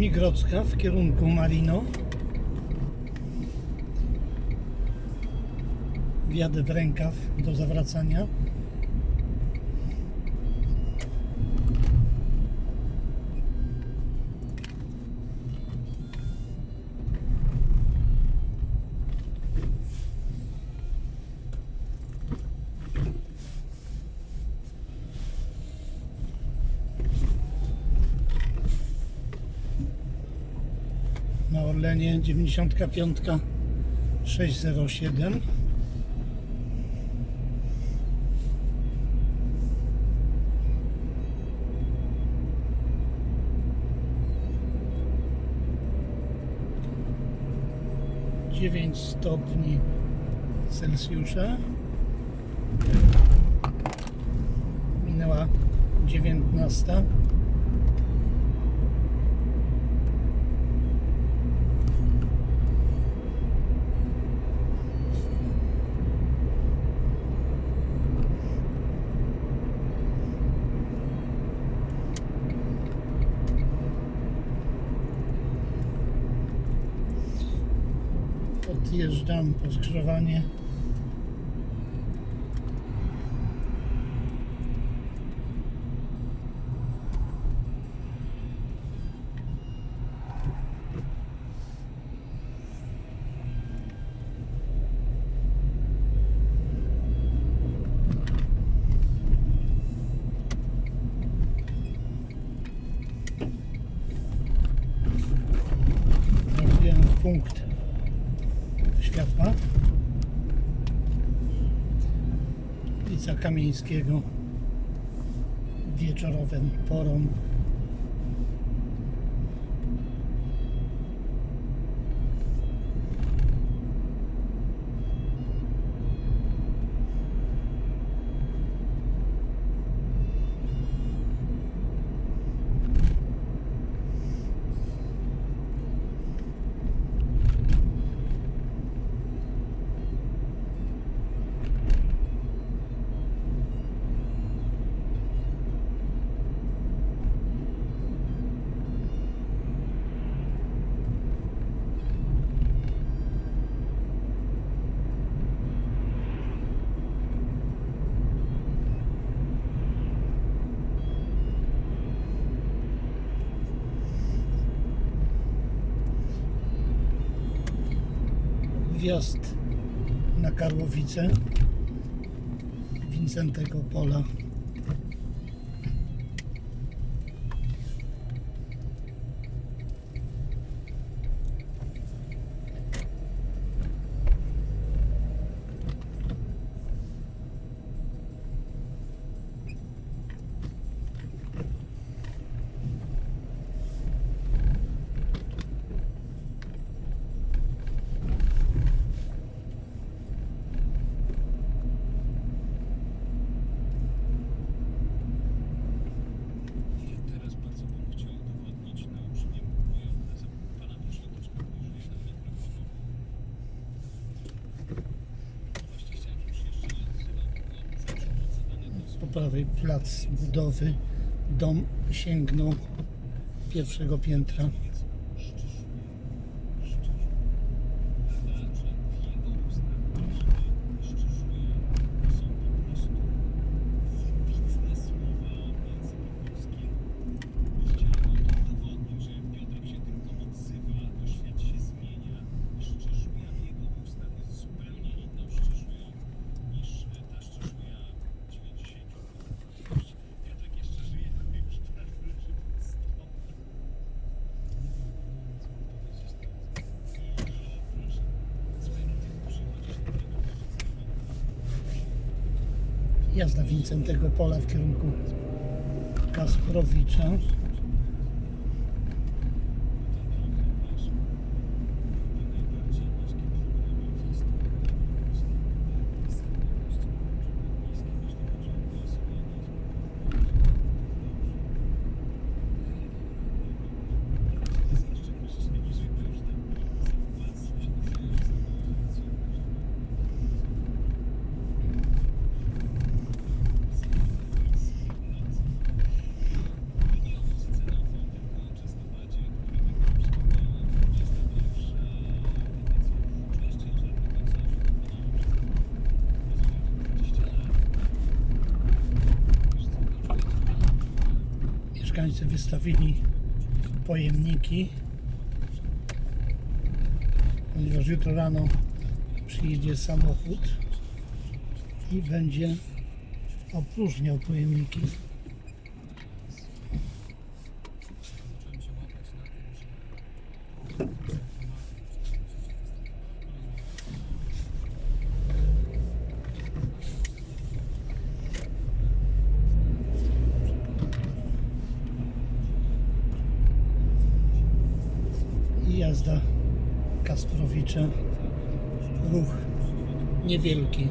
Żmigrodzka w kierunku Marino. Wjadę w rękaw do zawracania. Na Orlenie 95 607 9 stopni Celsjusza. Minęła 19 Podjeżdżam po skrzyżowanie. Punkt światła. Ulica Kamieńskiego wieczorowym porą wjazd na Karłowice Wincentego Pola prawej plac budowy dom sięgnął pierwszego piętra jazda Wincentego Pola w kierunku Kasprowicza mieszkańcy wystawili pojemniki, ponieważ jutro rano przyjedzie samochód i będzie opróżniał pojemniki. Jazda Kasprowicza. Ruch niewielki.